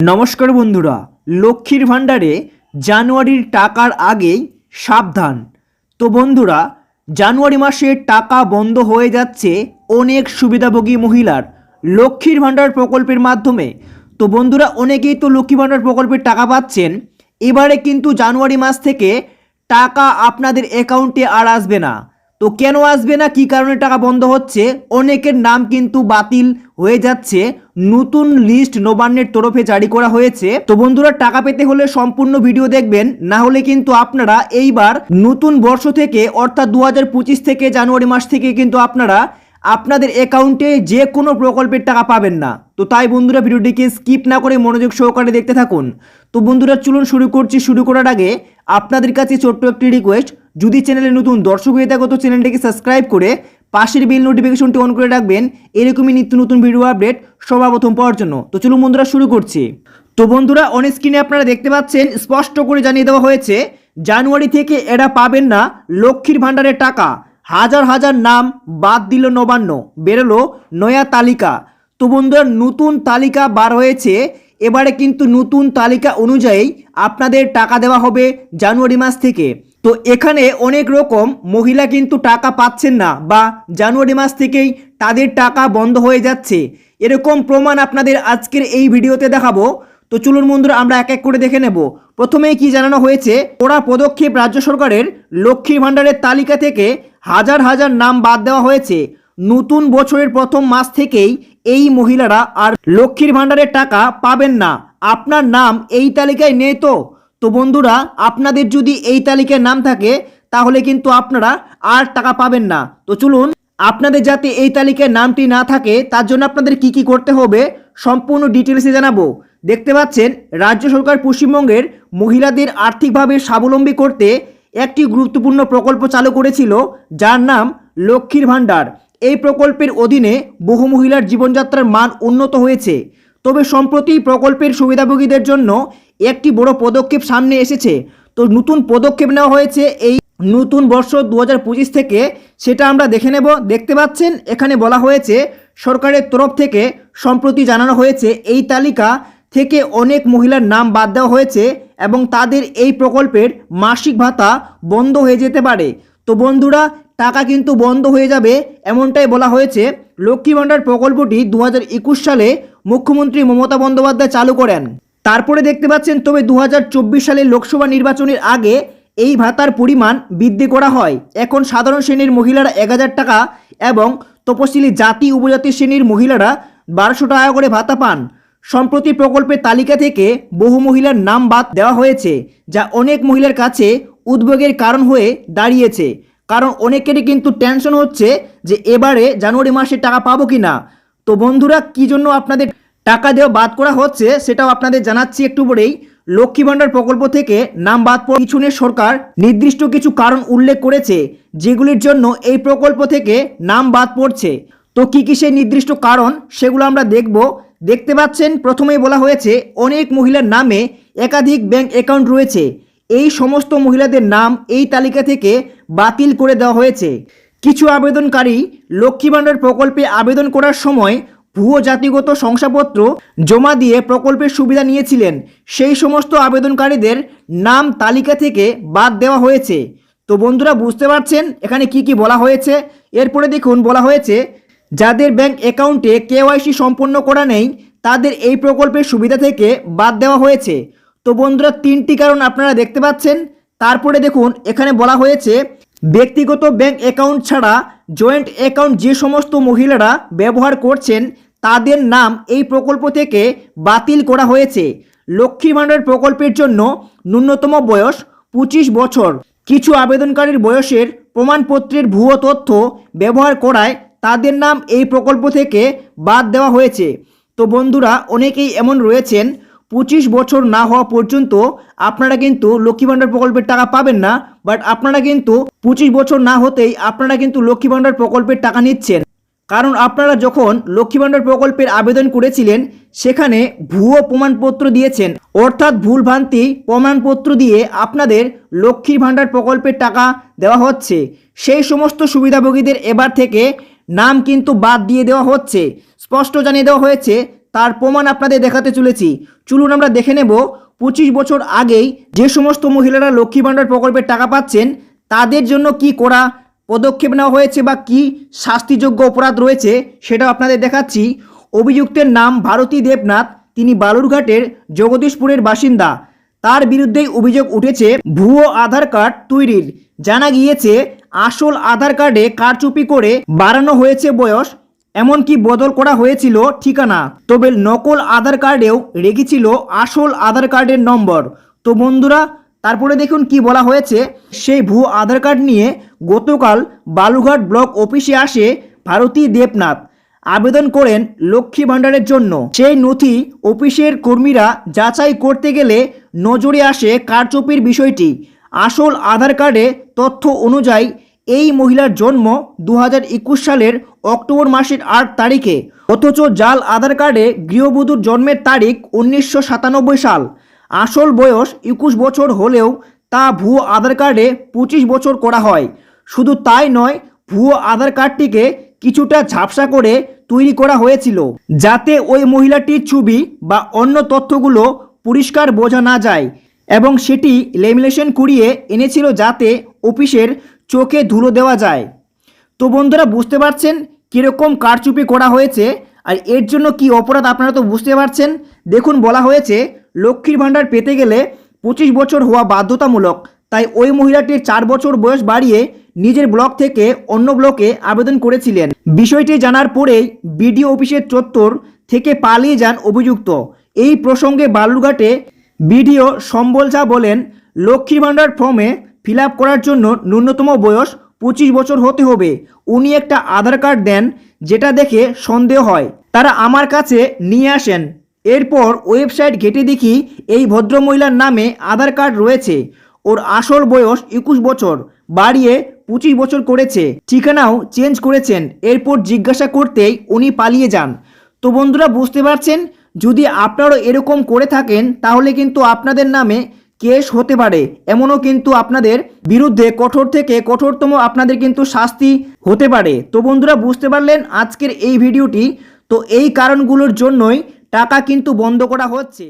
নমস্কার বন্ধুরা, লক্ষ্মীর ভাণ্ডারে জানুয়ারির টাকার আগেই সাবধান। তো বন্ধুরা, জানুয়ারি মাসে টাকা বন্ধ হয়ে যাচ্ছে অনেক সুবিধাভোগী মহিলার লক্ষ্মীর ভাণ্ডার প্রকল্পের মাধ্যমে। তো বন্ধুরা, অনেকেই তো লক্ষ্মী ভাণ্ডার প্রকল্পের টাকা পাচ্ছেন, এবারে কিন্তু জানুয়ারি মাস থেকে টাকা আপনাদের অ্যাকাউন্টে আর আসবে না। তো কেন আসবে না? কি কারণে টাকা বন্ধ হচ্ছে? অনেকের নাম কিন্তু বাতিল হয়ে যাচ্ছে। নতুন লিস্ট নবান্নের তরফে জারি করা হয়েছে। তো বন্ধুরা, টাকা পেতে হলে সম্পূর্ণ ভিডিও দেখবেন। না হলে কিন্তু আপনারা এইবার নতুন বর্ষ থেকে, অর্থাৎ দু হাজার পঁচিশ থেকে জানুয়ারি মাস থেকে কিন্তু আপনারা আপনাদের অ্যাকাউন্টে যে কোনো প্রকল্পের টাকা পাবেন না। তো তাই বন্ধুরা, ভিডিওটিকে স্কিপ না করে মনোযোগ সহকারে দেখতে থাকুন। তো বন্ধুরা, চলুন শুরু করছি। শুরু করার আগে আপনাদের কাছে ছোট্ট একটি রিকোয়েস্ট যদি চ্যানেলে নতুন দর্শক হয়ে থাকো, তো চ্যানেলটিকে সাবস্ক্রাইব করে পাশের বেল নোটিফিকেশনটি অন করে রাখবেন। এরকমই নিত্য নতুন ভিডিও আপডেট সবার প্রথম পাওয়ার জন্য। তো চলুন বন্ধুরা, শুরু করছি। তো বন্ধুরা অন স্ক্রিনে আপনারা দেখতে পাচ্ছেন, স্পষ্ট করে জানিয়ে দেওয়া হয়েছে, জানুয়ারি থেকে এরা পাবেন না লক্ষ্মীর ভাণ্ডারের টাকা। হাজার হাজার নাম বাদ দিল নবান্ন, বেরোলো নয়া তালিকা। তো বন্ধুরা, নতুন তালিকা বার হয়েছে, এবারে কিন্তু নতুন তালিকা অনুযায়ী আপনাদের টাকা দেওয়া হবে জানুয়ারি মাস থেকে। তো এখানে অনেক রকম মহিলা কিন্তু টাকা পাচ্ছেন না বা জানুয়ারি মাস থেকেই তাদের টাকা বন্ধ হয়ে যাচ্ছে। এরকম প্রমাণ আপনাদের আজকের এই ভিডিওতে দেখাবো। তো চলুন বন্ধুরা, আমরা এক এক করে দেখে নেব। প্রথমেই কি জানানো হয়েছে ওরা পদক্ষেপ রাজ্য সরকারের লক্ষ্মীর ভাণ্ডারের তালিকা থেকে হাজার হাজার নাম বাদ দেওয়া হয়েছে। নতুন বছরের প্রথম মাস থেকেই এই মহিলারা আর লক্ষ্মীর ভাণ্ডারের টাকা পাবেন না। আপনার নাম এই তালিকায় নেই তো? তো বন্ধুরা, আপনাদের যদি এই তালিকায় নাম থাকে, তাহলে কিন্তু আপনারা আর টাকা পাবেন না। তো চলুন, আপনাদের যাতে এই তালিকায় নামটি না থাকে, তার জন্য আপনাদের কি কি করতে হবে, সম্পূর্ণ ডিটেলসে জানাব। দেখতে পাচ্ছেন, রাজ্য সরকার পশ্চিমবঙ্গের মহিলাদের আর্থিকভাবে স্বাবলম্বী করতে একটি গুরুত্বপূর্ণ প্রকল্প চালু করেছিল, যার নাম লক্ষ্মীর ভাণ্ডার। এই প্রকল্পের অধীনে বহু মহিলার জীবনযাত্রার মান উন্নত হয়েছে। তবে সম্প্রতি প্রকল্পের সুবিধাভোগীদের জন্য একটি বড় পদক্ষেপ সামনে এসেছে। তো নতুন পদক্ষেপ নেওয়া হয়েছে এই নতুন বর্ষ দু হাজার পঁচিশ থেকে। সেটা আমরা দেখে নেব। দেখতে পাচ্ছেন, এখানে বলা হয়েছে, সরকারের তরফ থেকে সম্প্রতি জানানো হয়েছে, এই তালিকা থেকে অনেক মহিলার নাম বাদ দেওয়া হয়েছে এবং তাদের এই প্রকল্পের মাসিক ভাতা বন্ধ হয়ে যেতে পারে। তো বন্ধুরা, টাকা কিন্তু বন্ধ হয়ে যাবে, এমনটাই বলা হয়েছে। লক্ষ্মী ভাণ্ডার প্রকল্পটি দু হাজার একুশ সালে মুখ্যমন্ত্রী মমতা বন্দ্যোপাধ্যায় চালু করেন। তারপরে দেখতে পাচ্ছেন, তবে দু সালের লোকসভা নির্বাচনের আগে এই ভাতার পরিমাণ বৃদ্ধি করা হয়। এখন সাধারণ শ্রেণির মহিলারা এক হাজার টাকা এবং তপশিলি জাতি উপজাতি শ্রেণির মহিলারা বারোশো টাকা করে ভাতা পান। সম্প্রতি প্রকল্পের তালিকা থেকে বহু মহিলার নাম বাদ দেওয়া হয়েছে, যা অনেক মহিলার কাছে উদ্বেগের কারণ হয়ে দাঁড়িয়েছে। কারণ অনেকেরই কিন্তু টেনশন হচ্ছে যে এবারে জানুয়ারি মাসে টাকা পাবো কি না তো বন্ধুরা, কি জন্য আপনাদের টাকা দেওয়া বাদ করা হচ্ছে সেটাও আপনাদের জানাচ্ছি একটু পরেই। লক্ষ্মী ভাণ্ডার প্রকল্প থেকে নাম বাদ পড়ার পিছনে সরকার নির্দিষ্ট কিছু কারণ উল্লেখ করেছে, যেগুলির জন্য এই প্রকল্প থেকে নাম বাদ পড়ছে। তো কি কি সেই নির্দিষ্ট কারণ সেগুলো আমরা দেখব। দেখতে পাচ্ছেন, প্রথমেই বলা হয়েছে, অনেক মহিলার নামে একাধিক ব্যাংক অ্যাকাউন্ট রয়েছে। এই সমস্ত মহিলাদের নাম এই তালিকা থেকে বাতিল করে দেওয়া হয়েছে। কিছু আবেদনকারী লক্ষ্মী ভাণ্ডার প্রকল্পে আবেদন করার সময় ভুয়ো জাতিগত শংসাপত্র জমা দিয়ে প্রকল্পের সুবিধা নিয়েছিলেন। সেই সমস্ত আবেদনকারীদের নাম তালিকা থেকে বাদ দেওয়া হয়েছে। তো বন্ধুরা, বুঝতে পারছেন এখানে কি কি বলা হয়েছে? এরপরে দেখুন, বলা হয়েছে, যাদের ব্যাংক অ্যাকাউন্টে কেওয়াইসি সম্পন্ন করা নেই, তাদের এই প্রকল্পের সুবিধা থেকে বাদ দেওয়া হয়েছে। তো বন্ধুরা, তিনটি কারণ আপনারা দেখতে পাচ্ছেন। তারপরে দেখুন, এখানে বলা হয়েছে, ব্যক্তিগত ব্যাংক অ্যাকাউন্ট ছাড়া জয়েন্ট অ্যাকাউন্ট যে সমস্ত মহিলারা ব্যবহার করছেন, তাদের নাম এই প্রকল্প থেকে বাতিল করা হয়েছে। লক্ষ্মী ভাণ্ডার প্রকল্পের জন্য ন্যূনতম বয়স পঁচিশ বছর। কিছু আবেদনকারীর বয়সের প্রমাণপত্রের ভুয়ো তথ্য ব্যবহার করায় তাদের নাম এই প্রকল্প থেকে বাদ দেওয়া হয়েছে। তো বন্ধুরা, অনেকেই এমন রয়েছেন পঁচিশ বছর না হওয়া পর্যন্ত আপনারা কিন্তু লক্ষ্মী ভাণ্ডার প্রকল্পের টাকা পাবেন না বাট আপনারা কিন্তু পঁচিশ বছর না হতেই আপনারা কিন্তু লক্ষ্মী ভাণ্ডার প্রকল্পের টাকা নিচ্ছেন। কারণ আপনারা যখন লক্ষ্মী ভাণ্ডার প্রকল্পের আবেদন করেছিলেন, সেখানে ভুয়ো প্রমাণপত্র দিয়েছেন। অর্থাৎ ভুলভ্রান্তি প্রমাণপত্র দিয়ে আপনাদের লক্ষ্মীর ভাণ্ডার প্রকল্পের টাকা দেওয়া হচ্ছে। সেই সমস্ত সুবিধাভোগীদের এবার থেকে নাম কিন্তু বাদ দিয়ে দেওয়া হচ্ছে। স্পষ্ট জানিয়ে দেওয়া হয়েছে তার প্রমাণ আপনাদের দেখাতে চলেছি। চলুন আমরা দেখে নেব, পঁচিশ বছর আগেই যে সমস্ত মহিলারা লক্ষ্মী ভাণ্ডার প্রকল্পের টাকা পাচ্ছেন, তাদের জন্য কি করা, পদক্ষেপ নেওয়া হয়েছে বা কি শাস্তিযোগ্য অপরাধ রয়েছে সেটাও আপনাদের দেখাচ্ছি। অভিযুক্তের নাম ভারতী দেবনাথ, তিনি বালুরঘাটের জগদীশপুরের বাসিন্দা। তার বিরুদ্ধেই অভিযোগ উঠেছে, ভুয়ো আধার কার্ড তৈরির। জানা গিয়েছে, আসল আধার কার্ডে কারচুপি করে বাড়ানো হয়েছে বয়স এমনকি বদল করা হয়েছিল ঠিকানা। তবে নকল আধার কার্ডেও রেখেছিল আসল আধার কার্ডের নম্বর। তো বন্ধুরা, তারপরে দেখুন কি বলা হয়েছে। সেই ভুয়ো আধার কার্ড নিয়ে গতকাল বালুঘাট ব্লক অফিসে আসে ভারতী দেবনাথ। আবেদন করেন লক্ষ্মী ভাণ্ডারের জন্য। সেই নথি অফিসের কর্মীরা যাচাই করতে গেলে নজরে আসে কারচুপির বিষয়টি। আসল আধার কার্ডে তথ্য অনুযায়ী এই মহিলার জন্ম দু হাজার একুশ সালের অক্টোবর মাসের আট তারিখে। অথচ জাল আধার কার্ডে গৃহবধূর জন্মের তারিখ উনিশশো সাতানব্বই সাল। আসল বয়স একুশ বছর হলেও তা ভুয়ো আধার কার্ডে পঁচিশ বছর করা হয়। শুধু তাই নয়, ভুয়ো আধার কার্ডটিকে কিছুটা ঝাপসা করে তৈরি করা হয়েছিল, যাতে ওই মহিলাটির ছবি বা অন্য তথ্যগুলো পরিষ্কার বোঝা না যায়। এবং সেটি লেমিনেশন করিয়ে এনেছিল যাতে অফিসের চোখে ধুলো দেওয়া যায়। তো বন্ধুরা, বুঝতে পারছেন কীরকম কারচুপি করা হয়েছে আর এর জন্য কি অপরাধ আপনারা তো বুঝতে পারছেন? দেখুন, বলা হয়েছে লক্ষ্মীর ভাণ্ডার পেতে গেলে পঁচিশ বছর হওয়া বাধ্যতামূলক। তাই ওই মহিলাটির চার বছর বয়স বাড়িয়ে নিজের ব্লক থেকে অন্য ব্লকে আবেদন করেছিলেন। বিষয়টি জানার পরেই বিডিও অফিসের চত্বর থেকে পালিয়ে যান অভিযুক্ত। এই প্রসঙ্গে বালুরঘাটে বিডিও সম্বল বলেন, লক্ষ্মীর ভাণ্ডার ফর্মে ফিল করার জন্য ন্যূনতম বয়স পঁচিশ বছর হতে হবে। উনি একটা আধার কার্ড দেন, যেটা দেখে সন্দেহ হয়। তারা আমার কাছে নিয়ে আসেন। এরপর ওয়েবসাইট ঘেটে দেখি এই ভদ্রমহিলার নামে আধার কার্ড রয়েছে। ওর আসল বয়স একুশ বছর, বাড়িয়ে পঁচিশ বছর করেছে। ঠিকানাও চেঞ্জ করেছেন। এরপর জিজ্ঞাসা করতেই উনি পালিয়ে যান। তো বন্ধুরা, বুঝতে পারছেন? যদি আপনারাও এরকম করে থাকেন, তাহলে কিন্তু আপনাদের নামে কেস হতে পারে, এমনও কিন্তু আপনাদের বিরুদ্ধে কঠোর থেকে কঠোরতম আপনাদের কিন্তু শাস্তি হতে পারে। তো বন্ধুরা, বুঝতে পারলেন আজকের এই ভিডিওটি? তো এই কারণগুলোর জন্যই টাকা কিন্তু বন্ধ করা হচ্ছে।